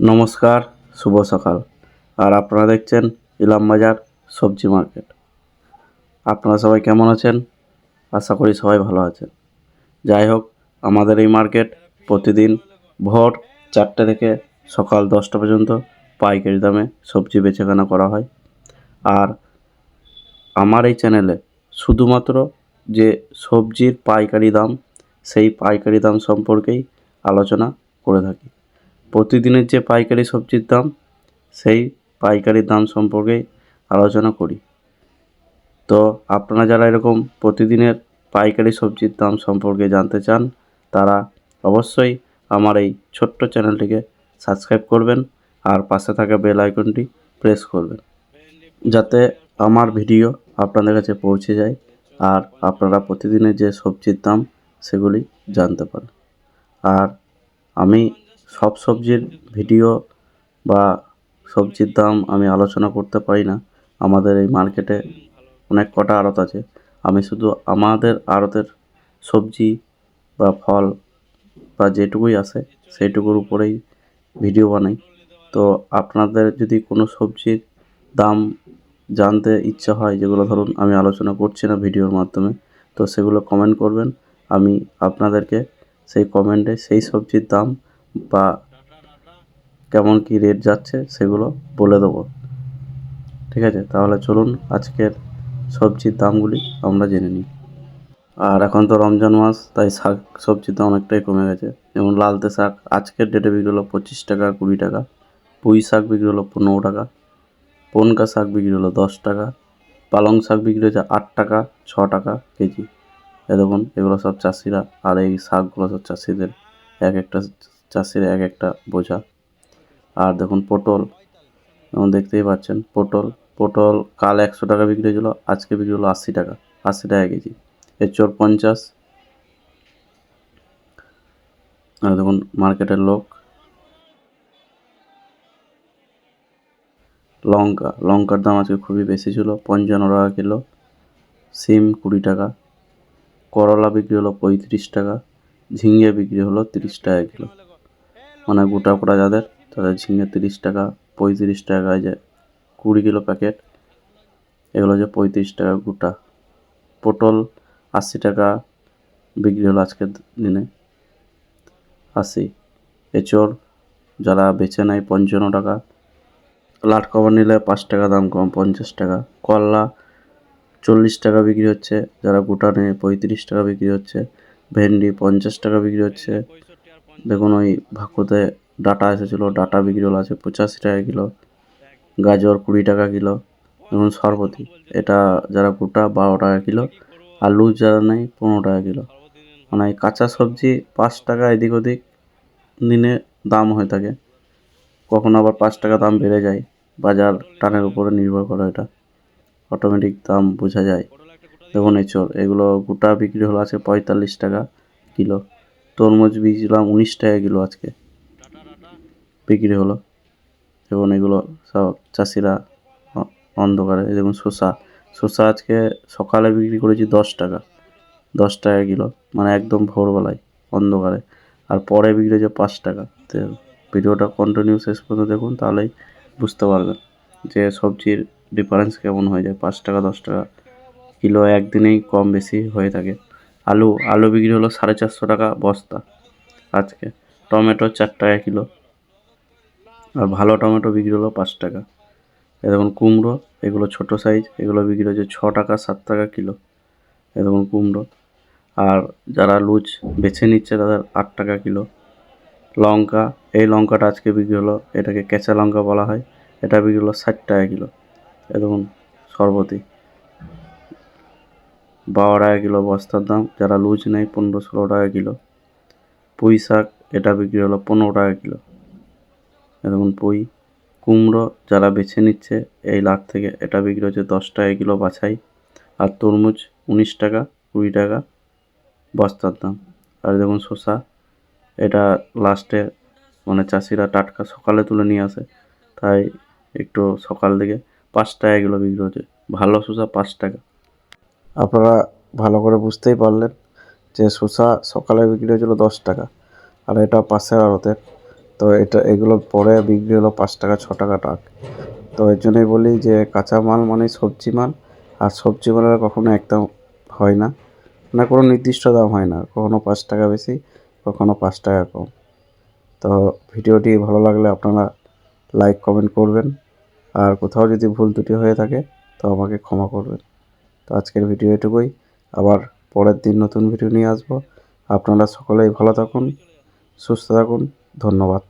নমস্কার, শুভ সকাল। আর আপনারা দেখছেন ইলাম বাজার সবজি মার্কেট। আপনারা সবাই কেমন আছেন? আশা করি সবাই ভালো আছেন। যাই হোক, আমাদের এই মার্কেট প্রতিদিন ভোর চারটে থেকে সকাল দশটা পর্যন্ত পাইকারি দামে সবজি বেচাকেনা করা হয়। আর আমার এই চ্যানেলে শুধুমাত্র যে সবজির পাইকারি দাম, সেই পাইকারি দাম সম্পর্কেই আলোচনা করে থাকি। প্রতিদিনের যে পাইকারি সবজির দাম, সেই পাইকারি দাম সম্পর্কেই আলোচনা করি। তো আপনারা যারা এরকম প্রতিদিনের পাইকারি সবজির দাম সম্পর্কে জানতে চান, তারা অবশ্যই আমার এই ছোট্ট চ্যানেলটিকে সাবস্ক্রাইব করবেন আর পাশে থাকা বেল আইকনটি প্রেস করবেন, যাতে আমার ভিডিও আপনাদের কাছে পৌঁছে যায় আর আপনারা প্রতিদিনের যে সবজির দাম, সেগুলি জানতে পারেন। আর আমি সব সবজির ভিডিও বা সবজির দাম আমি আলোচনা করতে পারি না। আমাদের এই মার্কেটে অনেক কটা আড়ত আছে। আমি শুধু আমাদের আড়তের সবজি বা ফল বা যেটুকুই আসে সেইটুকুর উপরেই ভিডিও বানাই। তো আপনাদের যদি কোনো সবজির দাম জানতে ইচ্ছা হয়, যেগুলো ধরুন আমি আলোচনা করছি না ভিডিওর মাধ্যমে, তো সেগুলো কমেন্ট করবেন। আমি আপনাদেরকে সেই কমেন্টে সেই সবজির দাম বা কেমন কী রেট যাচ্ছে সেগুলো বলে দেবো। ঠিক আছে? তাহলে চলুন আজকের সবজির দামগুলি আমরা জেনে নিই। আর এখন তো রমজান মাস, তাই শাক সবজির দাম অনেকটাই কমে গেছে। যেমন লালতে শাক, আজকের ডেটে বিক্রি হলো পঁচিশ টাকা, কুড়ি টাকা। পুঁই শাক বিক্রি হলো পনেরো টাকা। পনকা শাক বিক্রি হলো দশ টাকা। পালং শাক বিক্রি হচ্ছে আট টাকা, ছ টাকা কেজি। এ দেখুন, এগুলো সব চাষিরা আর এই শাকগুলো সব চাষিদের এক একটা চাষির এক একটা বোঝা। আর দেখুন পটল যেমন দেখতেই পাচ্ছেন পটল। পটল কাল একশো টাকা বিক্রি হয়েছিলো, আজকে বিক্রি হলো আশি টাকা আশি টাকা কেজি। এঁচড় পঞ্চাশ আর দেখুন মার্কেটের লোক। লঙ্কা, লঙ্কার দাম আজকে খুবই বেশি ছিল, পঞ্চান্ন টাকা কিলো। সিম কুড়ি টাকা। করলা বিক্রি হলো পঁয়ত্রিশ টাকা। ঝিঙে বিক্রি হলো তিরিশ টাকা কিলো। মানে গোটা পড়া যাদের? তাদের ঝিঙে তিরিশ টাকা, পঁয়ত্রিশ টাকায় যে কুড়ি কিলো প্যাকেট এগুলো যে পঁয়ত্রিশ টাকা গোটা। পটল আশি টাকা, বিক্রি হলো আজকের দিনে আশি। এঁচড় যারা বেছে নেয় পঞ্চান্ন টাকা, লাট কভার নিলে পাঁচ টাকা, দাম কম পঞ্চাশ টাকা। করলা চল্লিশ টাকা বিক্রি হচ্ছে, যারা গোটা নেয় পঁয়ত্রিশ টাকা বিক্রি হচ্ছে, ভেন্ডি পঞ্চাশ টাকা বিক্রি হচ্ছে দেখুন ওই ভাকুতে ডাটা এসেছিল, ডাটা বিক্রি হলো আছে পঁচাশি টাকা কিলো, গাজর কুড়ি টাকা কিলো, দেখুন সরবতি। এটা যারা গোটা বারো টাকা কিলো আর লুজ যারা নেয় পনেরো টাকা কিলো। মানে এই কাঁচা সবজি পাঁচ টাকা এদিক ওদিক দিনে দাম হয়ে থাকে। কখনো আবার পাঁচ টাকা দাম বেড়ে যায়। বাজার টানের উপরে নির্ভর করে এটা। অটোমেটিক দাম বোঝা যায়। দেখুন এঁচড় এগুলো গোটা বিক্রি হলো আছে পঁয়তাল্লিশ টাকা কিলো। তরমুজ বীজলাম উনিশ টাকা কিলো আজকে। বিক্রি হলো। এবং এগুলো সব চাষিরা অন্ধকারে। যেমন শসা। শসা আজকে সকালে বিক্রি করেছি দশ টাকা। দশ টাকা কিলো। মানে একদম ভোরবেলায়, অন্ধকারে। আর পরে বিক্রি হয়েছে পাঁচ টাকা। তো ভিডিওটা কন্টিনিউ শেষ পর্যন্ত দেখুন, তাহলেই বুঝতে পারবেন যে সবজির ডিফারেন্স কেমন হয়ে যায়। পাঁচ টাকা, দশ টাকা কিলো একদিনেই কম বেশি হয়ে থাকে। আলু আলু বিক্রি হলো সাড়ে চারশো টাকা বস্তা আজকে। টমেটো চার টাকা কিলো। আর ভালো টমেটো বিক্রি হলো পাঁচ টাকা। দেখুন কুমড়ো, এগুলো ছোটো সাইজ, এগুলো বিক্রি হচ্ছে ছ টাকা, সাত টাকা কিলো। দেখুন কুমড়ো। আর যারা লুজ বেছে নিচ্ছে তাদের আট টাকা কিলো। লঙ্কা, এই লঙ্কাটা আজকে বিক্রি হলো, এটাকে কেঁচা লঙ্কা বলা হয়, এটা বিক্রি হলো ষাট টাকা কিলো। এ দেখুন সরবতি। বারো টাকা কিলো বস্তার দাম। যারা লুজ নেয় পনেরো ষোলো টাকা কিলো। পুঁই শাক এটা বিক্রি হলো পনেরো টাকা কিলো। এ দেখুন পুঁই, কুমড়ো যারা বেছে নিচ্ছে এই লাট থেকে এটা বিক্রি হচ্ছে দশ টাকা কিলো বাছাই। আর তরমুজ উনিশ টাকা, কুড়ি টাকা বস্তার দাম। আর দেখুন শসা, এটা লাস্টে মানে চাষিরা টাটকা সকালে তুলে নিয়ে আসে। তাই একটু সকাল দিকে পাঁচ টাকা কিলো বিক্রি হচ্ছে। ভালো শসা পাঁচ টাকা। আপনারা ভালো করে বুঝতেই পারলেন যে শসা সকালে বিক্রি হয়েছিল দশ টাকা আর এটা পাশের আড়তের। তো এটা, এগুলো পরে বিক্রি হলো পাঁচ টাকা, ছ টাকা টাক। তো এর জন্যই বলি যে কাঁচা মাল মানে সবজি মাল, আর সবজি মালের কখনো একদম হয় না। না কোনো নির্দিষ্ট দাম হয় না, কখনো পাঁচ টাকা বেশি, কখনো পাঁচ টাকা কম। তো ভিডিওটি ভালো লাগলে আপনারা লাইক, কমেন্ট করবেন। আর কোথাও যদি ভুল ত্রুটি হয়ে থাকে, তো আমাকে ক্ষমা করবেন। তো আজকের ভিডিও এটুকুই। আবার পরের দিন নতুন ভিডিও নিয়ে আসব। আপনারা সকলেই ভালো থাকুন, সুস্থ থাকুন। ধন্যবাদ।